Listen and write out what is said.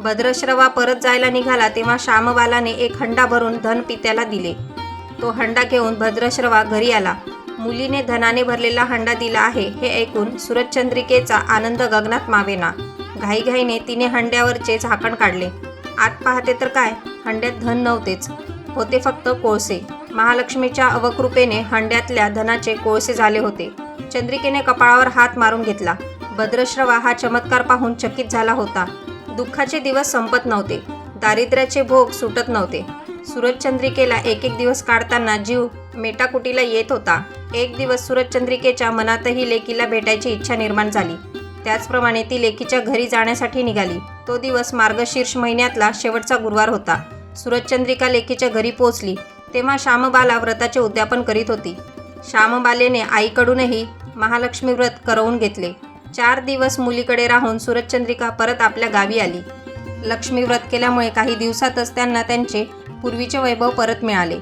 भद्रश्रवा परत जायला निघाला तेव्हा श्यामबालाने एक हंडा भरून धन पित्याला दिले. तो हंडा घेऊन भद्रश्रवा घरी आला. मुलीने धनाने भरलेला हंडा दिला आहे हे ऐकून सुरतचंद्रिकेचा आनंद गगनात मावेना. घाईघाईने तिने हंड्यावरचे झाकण काढले. आत पाहते तर काय? हंड्यात धन नव्हतेच. होते फक्त कोळसे. महालक्ष्मीच्या अवकृपेने हंड्यातल्या धनाचे कोळसे झाले होते. चंद्रिकेने कपाळावर हात मारून घेतला. भद्रश्रवा हा चमत्कार पाहून चकित झाला होता. दुःखाचे दिवस संपत नव्हते. दारिद्र्याचे भोग सुटत नव्हते. सूरजचंद्रिकेला एक एक दिवस काढताना जीव मेटाकुटीला येत होता. एक दिवस सूरजचंद्रिकेच्या मनातही लेकीला भेटायची इच्छा निर्माण झाली. त्याचप्रमाणे ती लेकीच्या घरी जाण्यासाठी निघाली. तो दिवस मार्गशीर्ष महिन्यातला शेवटचा गुरुवार होता. सूरजचंद्रिका लेकीच्या घरी पोहोचली. तेव्हा श्यामबाला व्रताचे उद्यापन करीत होती. श्यामबालेने आईकडूनही महालक्ष्मी व्रत करवून घेतले. चार दिवस मुलीकडे राहून सुरतचंद्रिका परत आपल्या गावी आली. लक्ष्मी व्रत केल्यामुळे काही दिवसातच त्यांना त्यांचे पूर्वीचे वैभव परत मिळाले.